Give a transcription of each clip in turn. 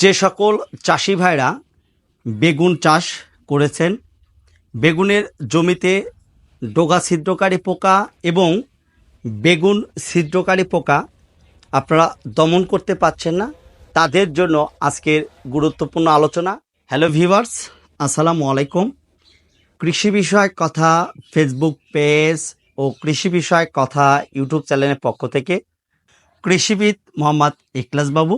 যে সকল চাষি ভাইরা বেগুন চাষ করেছেন, বেগুনের জমিতে ডোগা ছিদ্রকারী পোকা এবং বেগুন ছিদ্রকারী পোকা আপনারা দমন করতে পারছেন না, তাদের জন্য আজকের গুরুত্বপূর্ণ আলোচনা। হ্যালো ভিভার্স আসসালামু আলাইকুম। কৃষি বিষয়ক কথা ফেসবুক পেজ ও কৃষি বিষয়ক কথা ইউটিউব চ্যানেলের পক্ষ থেকে কৃষিবিদ মোহাম্মদ ইকলাস বাবু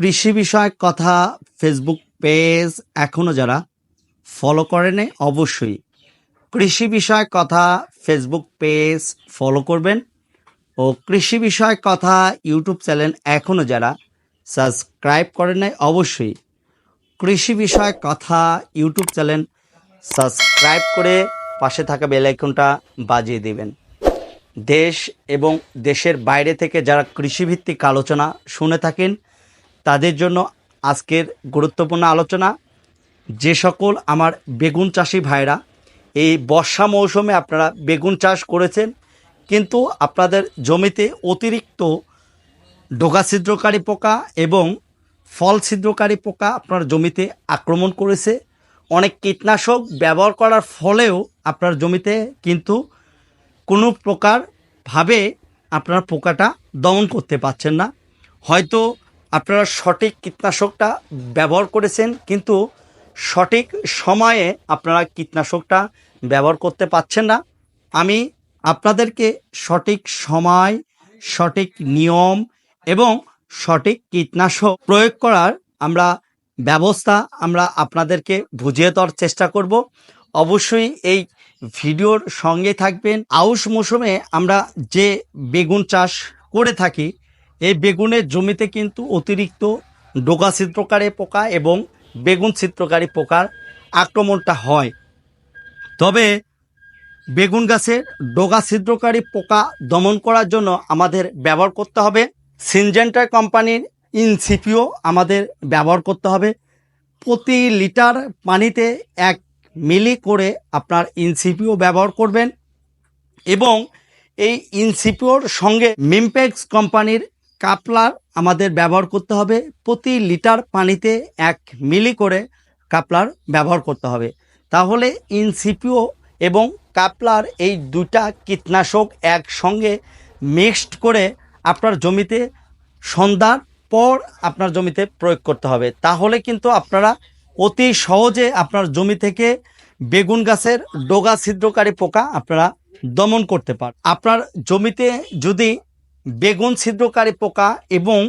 কৃষি বিষয়ক কথা ফেসবুক পেজ এখনও যারা ফলো করেনি, অবশ্যই কৃষি বিষয়ক কথা ফেসবুক পেজ ফলো করবেন ও কৃষি বিষয়ক কথা ইউটিউব চ্যানেল এখনও যারা সাবস্ক্রাইব করেন নাই, অবশ্যই কৃষি বিষয়ক কথা ইউটিউব চ্যানেল সাবস্ক্রাইব করে পাশে থাকা বেল আইকনটা বাজিয়ে দিবেন। দেশ এবং দেশের বাইরে থেকে যারা কৃষিভিত্তিক আলোচনা শুনে থাকেন তাদের জন্য আজকের গুরুত্বপূর্ণ আলোচনা। যে সকল আমার বেগুন চাষি ভাইরা, এই বর্ষা মৌসুমে আপনারা বেগুন চাষ করেছেন, কিন্তু আপনাদের জমিতে অতিরিক্ত ডোগা ছিদ্রকারী পোকা এবং ফল ছিদ্রকারী পোকা আপনার জমিতে আক্রমণ করেছে। অনেক কীটনাশক ব্যবহার করার ফলেও আপনার জমিতে কিন্তু কোনো প্রকারভাবে আপনার পোকাটা দমন করতে পারছেন না। হয়তো আপনারা সঠিক কীটনাশকটা ব্যবহার করেছেন, কিন্তু সঠিক সময়ে আপনারা কীটনাশকটা ব্যবহার করতে পারছেন না। আমি আপনাদেরকে সঠিক সময়, সঠিক নিয়ম এবং সঠিক কীটনাশক প্রয়োগ করার আমরা ব্যবস্থা আমরা আপনাদেরকে বুঝিয়ে দেওয়ার চেষ্টা করব। অবশ্যই এই ভিডিওর সঙ্গে থাকবেন। আউশ মৌসুমে আমরা যে বেগুন চাষ করে থাকি এই বেগুনের জমিতে কিন্তু অতিরিক্ত ডোগা ছিদ্রকারী পোকা এবং বেগুন ছিদ্রকারী পোকার আক্রমণটা হয়। তবে বেগুন গাছের ডোগা ছিদ্রকারী পোকা দমন করার জন্য আমাদের ব্যবহার করতে হবে। সিনজেন্টার কোম্পানির ইনসিপিও আমাদের ব্যবহার করতে হবে। প্রতি লিটার পানিতে এক মিলি করে আপনার ইনসিপিও ব্যবহার করবেন এবং এই ইনসিপিওর সঙ্গে মিমপেক্স কোম্পানির কাপলার আমাদের ব্যবহার করতে হবে। প্রতি লিটার পানিতে এক মিলি করে কাপলার ব্যবহার করতে হবে। তাহলে ইনসিপিও এবং কাপলার এই দুটা কীটনাশক একসঙ্গে মিক্সড করে আপনার জমিতে সন্ধ্যার পর আপনার জমিতে প্রয়োগ করতে হবে। তাহলে কিন্তু আপনারা অতি সহজে আপনার জমি থেকে বেগুন গাছের ডোগা ছিদ্রকারী পোকা আপনারা দমন করতে পার আপনার জমিতে যদি বেগুন ছিদ্রকারী পোকা এবং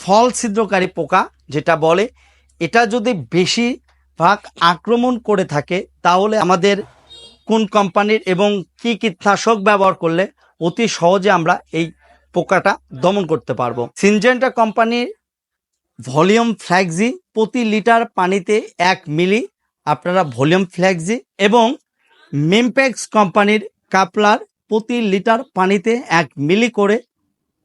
ফল ছিদ্রকারী পোকা যেটা বলে, এটা যদি বেশি ভাগ আক্রমণ করে থাকে, তাহলে আমাদের কোন কোম্পানির এবং কি কীটনাশক ব্যবহার করলে অতি সহজে আমরা এই পোকাটা দমন করতে পারব? সিনজেন্টা কোম্পানির ভলিউম ফ্ল্যাক্সি প্রতি লিটার পানিতে এক মিলি, আপনারা ভলিউম ফ্ল্যাক্সি এবং মিমপ্যাক্স কোম্পানির কাপলার প্রতি লিটার পানিতে এক মিলি করে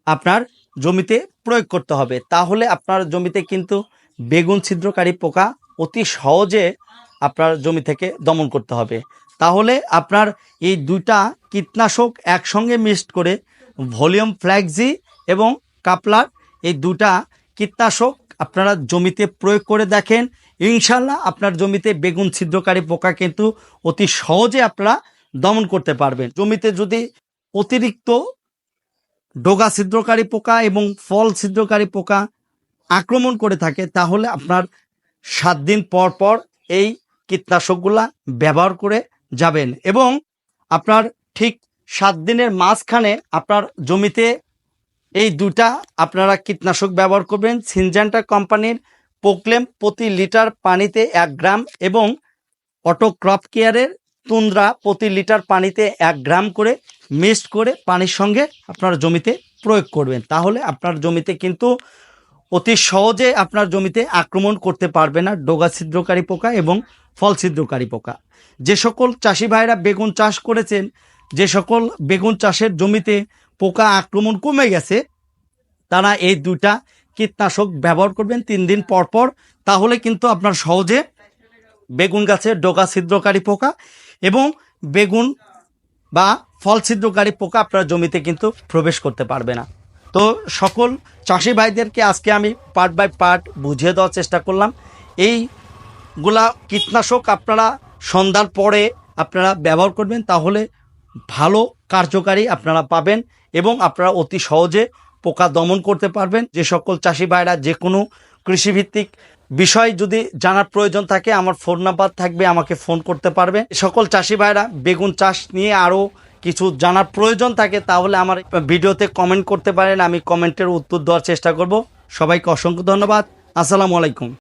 আপনার জমিতে প্রয়োগ করতে হবে। তাহলে আপনার জমিতে কিন্তু বেগুন ছিদ্রকারী পোকা অতি সহজে আপনার জমি থেকে দমন করতে হবে। তাহলে আপনার এই দুইটা কীটনাশক একসঙ্গে মিক্সড করে ভলিউম ফ্ল্যাক্সি এবং কাপলার এই দুটা কীটনাশক আপনারা জমিতে প্রয়োগ করে দেখেন। ইনশাল্লাহ আপনার জমিতে বেগুন ছিদ্রকারী পোকা কিন্তু অতি সহজে আপনারা দমন করতে পারবেন। জমিতে যদি অতিরিক্ত ডোগা ছিদ্রকারী পোকা এবং ফল ছিদ্রকারী পোকা আক্রমণ করে থাকে, তাহলে আপনার সাত দিন পর পর এই কীটনাশকগুলা ব্যবহার করে যাবেন এবং আপনার ঠিক সাত দিনের মাঝখানে আপনার জমিতে এই দুটা আপনারা কীটনাশক ব্যবহার করবেন। সিনজেন্টা কোম্পানির পোকলেম প্রতি লিটার পানিতে এক গ্রাম এবং অটো ক্রপ কেয়ারের তুন্দ্রা প্রতি লিটার পানিতে এক গ্রাম করে মিক্সড করে পানির সঙ্গে আপনার জমিতে প্রয়োগ করবেন। তাহলে আপনার জমিতে কিন্তু অতি সহজে আপনার জমিতে আক্রমণ করতে পারবে না ডোগা ছিদ্রকারী পোকা এবং ফল ছিদ্রকারী পোকা। যে সকল চাষি ভাইরা বেগুন চাষ করেছেন, যে সকল বেগুন চাষের জমিতে পোকা আক্রমণ কমে গেছে, তারা এই দুটা কীটনাশক ব্যবহার করবেন তিন দিন পর পর, তাহলে কিন্তু আপনার সহজে বেগুন গাছের ডোকা ছিদ্রকারী পোকা এবং বেগুন বা ফল ছিদ্রকারী পোকা আপনার জমিতে কিন্তু প্রবেশ করতে পারবে না। তো সকল চাষি ভাইদেরকে আজকে আমি পার্ট বাই পার্ট বুঝিয়ে দেওয়ার চেষ্টা করলাম। এইগুলা কীটনাশক আপনারা সন্ধ্যার পরে আপনারা ব্যবহার করবেন, তাহলে ভালো কার্যকারী আপনারা পাবেন এবং আপনারা অতি সহজে পোকা দমন করতে পারবেন। যে সকল চাষি ভাইরা যে কোনো কৃষিভিত্তিক বিষয় যদি জানার প্রয়োজন থাকে, আমার ফোন নাম্বার থাকবে, আমাকে ফোন করতে পারবে। সকল চাষি ভাইরা বেগুন চাষ নিয়ে আরও কিছু জানার প্রয়োজন থাকে, তাহলে আমার ভিডিওতে কমেন্ট করতে পারেন, আমি কমেন্টের উত্তর দেওয়ার চেষ্টা করব। সবাইকে অসংখ্য ধন্যবাদ। আসসালামু আলাইকুম।